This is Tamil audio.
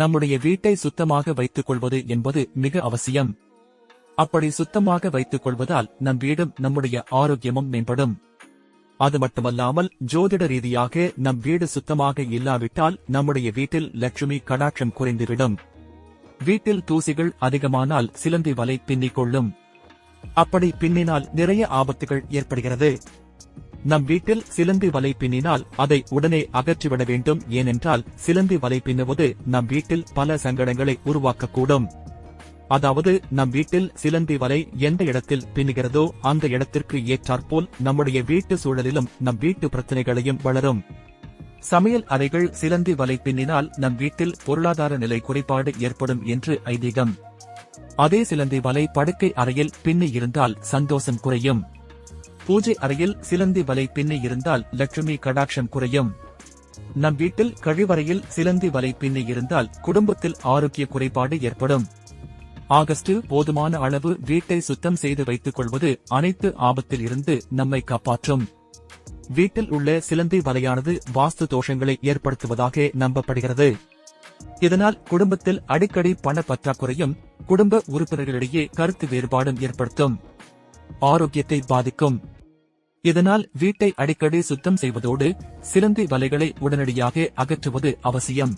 நம்முடைய வீட்டை சுத்தமாக வைத்துக் கொள்வது என்பது மிக அவசியம். அப்படி சுத்தமாக வைத்துக் கொள்வதால் நம் வீடும் நம்முடைய ஆரோக்கியமும் மேம்படும். அது மட்டுமல்லாமல் ஜோதிட ரீதியாக நம் வீடு சுத்தமாக இல்லாவிட்டால் நம்முடைய வீட்டில் லட்சுமி கடாட்சம் குறைந்துவிடும். வீட்டில் தூசிகள் அதிகமானால் சிலந்தி வலை பின்னிக் கொள்ளும் அப்படி பின்னினால் நிறைய ஆபத்துகள் ஏற்படுகிறது. நம் வீட்டில் சிலந்தி வலை பின்னினால் அதை உடனே அகற்றிவிட வேண்டும். ஏனென்றால் சிலந்தி வலை பின்னுவது நம் வீட்டில் பல சங்கடங்களை உருவாக்கக்கூடும். அதாவது நம் வீட்டில் சிலந்தி வலை எந்த இடத்தில் பின்னுகிறதோ அந்த இடத்திற்கு ஏற்றாற்போல் நம்முடைய வீட்டு சூழலிலும் நம் வீட்டு பிரச்சனைகளையும் வளரும். சமையல் அறைகள் சிலந்தி வலை பின்னினால் நம் வீட்டில் பொருளாதார நிலை குறைபாடு ஏற்படும் என்று ஐதீகம். அதே சிலந்தி வலை படுக்கை அறையில் பின்னி இருந்தால் சந்தோஷம் குறையும். பூஜை அறையில் சிலந்தி வலை பின்னி இருந்தால் லட்சுமி கடாட்சம் குறையும். நம் வீட்டில் கழிவறையில் சிலந்தி வலை பின்னி இருந்தால் குடும்பத்தில் ஆரோக்கிய குறைபாடு ஏற்படும். ஆகஸ்டில் போதுமான அளவு வீட்டை சுத்தம் செய்து வைத்துக் கொள்வது அனைத்து ஆபத்தில் இருந்து நம்மை காப்பாற்றும். வீட்டில் உள்ள சிலந்தி வலையானது வாஸ்து தோஷங்களை ஏற்படுத்துவதாக நம்பப்படுகிறது. இதனால் குடும்பத்தில் அடிக்கடி பண பற்றாக்குறையும் குடும்ப உறுப்பினர்களிடையே கருத்து வேறுபாடும் ஏற்படுத்தும். ஆரோக்கியத்தை பாதிக்கும். இதனால் வீட்டை அடிக்கடி சுத்தம் செய்வதோடு சிலந்தி வலைகளை உடனடியாக அகற்றுவது அவசியம்.